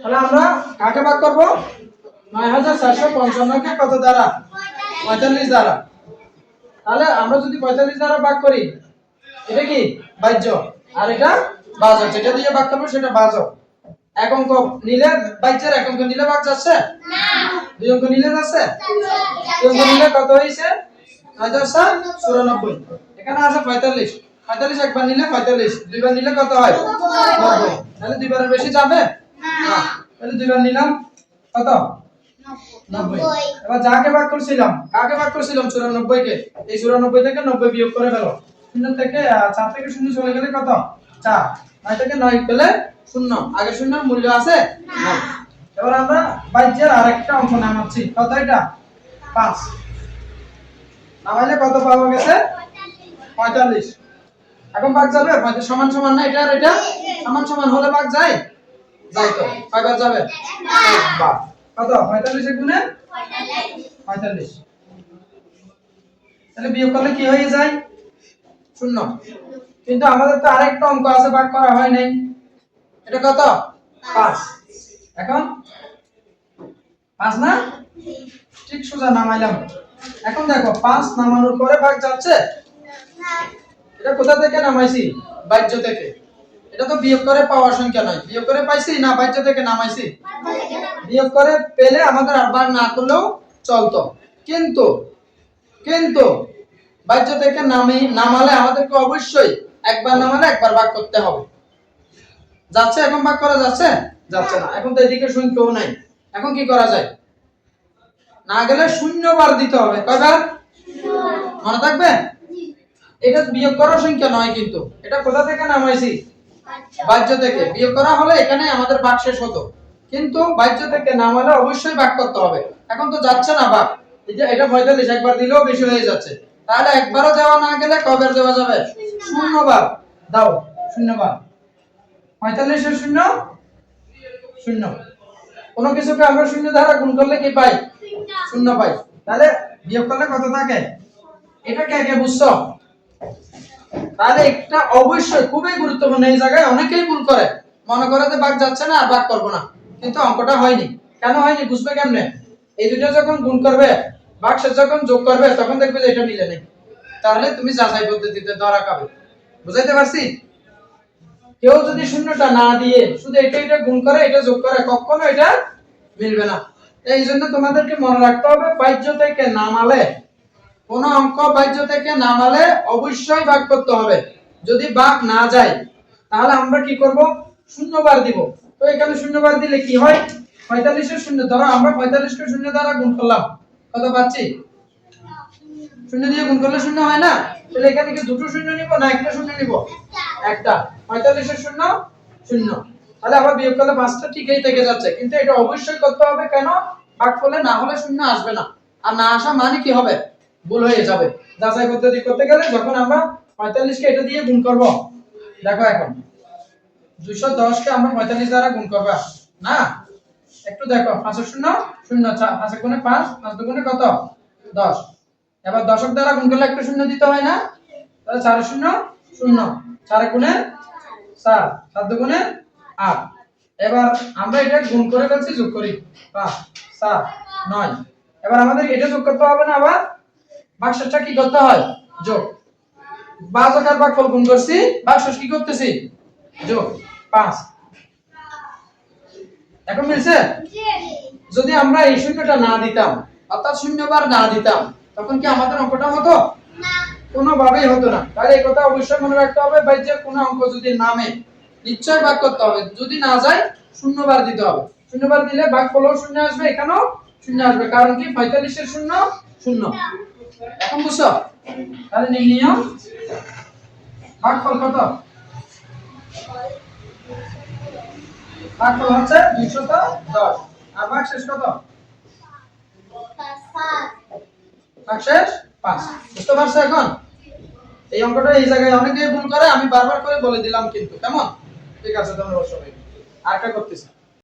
তাহলে আমরা কাকে ভাগ করব? নয় হাজার চারশো পঞ্চান্নকে কত দ্বারা? পঁয়তাল্লিশ দ্বারা। তাহলে আমরা যদি পঁয়তাল্লিশ দ্বারা ভাগ করি, এটা কি? বাহ্য। আর এটা বাজক যেটা দিয়ে ভাগ করব সেটা বাজক এক অঙ্ক নিলে বাহ্যের এক অঙ্ক নিলে ভাগ যাচ্ছে? দুই অঙ্ক নিলে যাচ্ছে? দুই অঙ্ক নিলে কত হয়েছে? হাজার সাত চুরানব্বই। এখানে আছে পঁয়তাল্লিশ। পঁয়তাল্লিশ একবার নিলে পঁয়তাল্লিশ। দুইবার নিলে কত হয়? নব্বই। তাহলে দুইবারের বেশি যাবে? না তাহলে দুইবার নিলাম। কত? নব্বই। এবার যাকে ভাগ করছিলাম কাকে ভাগ করছিলাম চুরানব্বই কে এই চুরানব্বই থেকে নব্বই বিয়োগ করে ফেলো। শূন্য থেকে চার থেকে শূন্য চলে গেলে কত? চার। নয় থেকে নয় শূন্য। আগে শূন্যের মূল্য আছে? এবার আমরা বাইজের আরেকটা অঙ্ক নামাচ্ছি। কত এটা? পাঁচ। নামাইলে কত পাওয়া গেছে? পঁয়তাল্লিশ। এখন ভাগ যাবে? পঁয়তাল্লিশ সমান সমান না এটা আর এটা? সমান সমান হলে ভাগ যায়? যাই তো। কয়বার যাবে? কত? পঁয়তাল্লিশ গুণে পঁয়তাল্লিশ। তাহলে বিয়োগ করলে কি হয়ে যায়? শূন্য। কিন্তু আমাদের তো আরেকটা অঙ্ক আছে ভাগ করা হয় নাই। এটা কত? পাঁচ। এখন? পাঁচ না? ঠিক সোজা নামাইলাম। এখন দেখো, পাঁচ নামানোর পরে ভাগ যাচ্ছে? এটা কোথা থেকে নামাইছি? বাহ্য থেকে। এটা তো বিয়োগ করে পাওয়ার সংখ্যা নয়। বিয়োগ করে পাইছি না বাহ্য থেকে নামাইছি? বিয়োগ করে পেলে আমাদের আর বার না করলেও চলতো। কিন্তু কিন্তু বাহ্য থেকে নামি, নামালে আমাদেরকে অবশ্যই একবার নামালে একবার ভাগ করতে হবে। যাচ্ছে এখন ভাগ করা যাচ্ছে? যাচ্ছে না। এখন তো এদিকে সংখ্যাও নাই। এখন কি করা যায়? না গেলে শূন্যবার দিতে হবে। কয়বার? মনে থাকবে? এটা বিয়োগ করার সংখ্যা নয় কিন্তু। এটা কোথা থেকে নামাইছি? বাহ্য থেকে। বিয়োগ করা হলে এখানে আমাদের ভাগ শেষ হতো। কিন্তু বাহ্য থেকে নামালে অবশ্যই ভাগ করতে হবে। এখন তো যাচ্ছে না ভাগ এই যে এটা পঁয়তাল্লিশ একবার দিলেও বেশি হয়ে যাচ্ছে। তাহলে একবারও দেওয়া না গেলে কবে দেওয়া যাবে? শূন্যবার দাও শূন্যবার পঁয়তাল্লিশের শূন্য? শূন্য। কোনো কিছুকে আমরা শূন্য দ্বারা গুণ করলে কি পাই? শূন্য পাই। তাহলে বিয়োগ করলে কত থাকে? এটা কে কে বুঝছ? তাহলে একটা অবশ্যই খুবই গুরুত্বপূর্ণ এই জায়গায় অনেকেই ভুল করে। মনে করে যে বাঘ যাচ্ছে না আর বাঘ করব না। কিন্তু অঙ্কটা হয়নি। কেন হয়নি বুঝবে কেমনে? এই দুটো যখন গুণ করবে, বাঘ যখন যোগ করবে, তখন দেখবে যে এটা মিলে নেই। তাহলে তুমি যাচাই পদ্ধতিতে ধরা খাবে। বুঝাইতে পারছি? কেউ যদি শূন্যটা না দিয়ে শুধু এটা এটা গুণ করে, এটা যোগ করে, কখনো এটা মিলবে না। এই জন্য তোমাদেরকে মনে রাখতে হবে বাহ্য থেকে নামালে কোন অঙ্ক বাহ্য থেকে নামালে অবশ্যই ভাগ করতে হবে। যদি ভাগ না যায়, তাহলে আমরা কি করব? শূন্যবার দিব। তো এখানে শূন্যবার দিলে কি হয়? পঁয়তাল্লিশের শূন্য। ধরো আমরা পঁয়তাল্লিশকে শূন্য দ্বারা গুণ করলাম। কত পাচ্ছি? শূন্য দিয়ে গুণ করলে শূন্য হয় না? তাহলে এখানে কি দুটো শূন্য নিব না একটা শূন্য নিব? একটা। পঁয়তাল্লিশের শূন্য শূন্য। তাহলে আবার বিয়োগ করলে পাঁচটা ঠিকই থেকে যাচ্ছে। কিন্তু এটা অবশ্যই করতে হবে কেন? ভাগ করলে না হলে শূন্য আসবে না। আর না আসা মানে কি হবে? ভুল হয়ে যাবে। যাচাই পদ্ধতি করতে গেলে যখন আমরা পঁয়তাল্লিশকে এটা দিয়ে গুণ করব। দেখো এখন, দুইশো দশকে আমরা পঁয়তাল্লিশ দ্বারা গুণ করবা। না? একটু দেখো পাঁচশো শূন্য শূন্য চা- পাঁচের গুণে পাঁচ পাঁচ দুগুণে কত? দশ। এবার দশক দ্বারা গুণ করলে একটু শূন্য দিতে হয় না? তাহলে চার শূন্য শূন্য। চার গুণে চার, সাত দুগুণে আট। এবার আমরা এটা গুণ করে ফেলছি, যোগ করি পাঁচ, সাত, নয়। এবার আমাদের এটা যোগ করতে হবে না আবার? বাক্সটা কি করতে হয়? যোগ। বাজক আর ভাগফল গুণ করছি। বাক্স কি করতেছি? যোগ। পাঁচ। এখন মিলছে? যদি আমরা এই শূন্যটা না দিতাম অর্থাৎ শূন্যবার না দিতাম তখন কি আমাদের অঙ্কটা হতো? কোনোভাবেই হতো না। তাহলে এই কথা অবশ্যই মনে রাখতে হবে ভাই যে কোনো অঙ্ক যদি নামে নিশ্চয় ভাগ করতে হবে। যদি না যায় শূন্যবার দিতে হবে। শূন্যবার দিলে ভাগ ফলও শূন্য আসবে এখানেও শূন্য আসবে। কারণ কি? পঁয়তাল্লিশের শূন্য শূন্য। এখন বুঝছ? তাহলে কত? হচ্ছে দশ। আর ভাগ শেষ কত? ভাগ শেষ? পাঁচ। বুঝতে পারছ এখন? এই অঙ্কটা এই জায়গায় অনেকেই ভুল করে, আমি বারবার করে বলে দিলাম কিন্তু। কেমন? ঠিক আছে তোমরা বসো ভাই। আরেকটা করতেছি।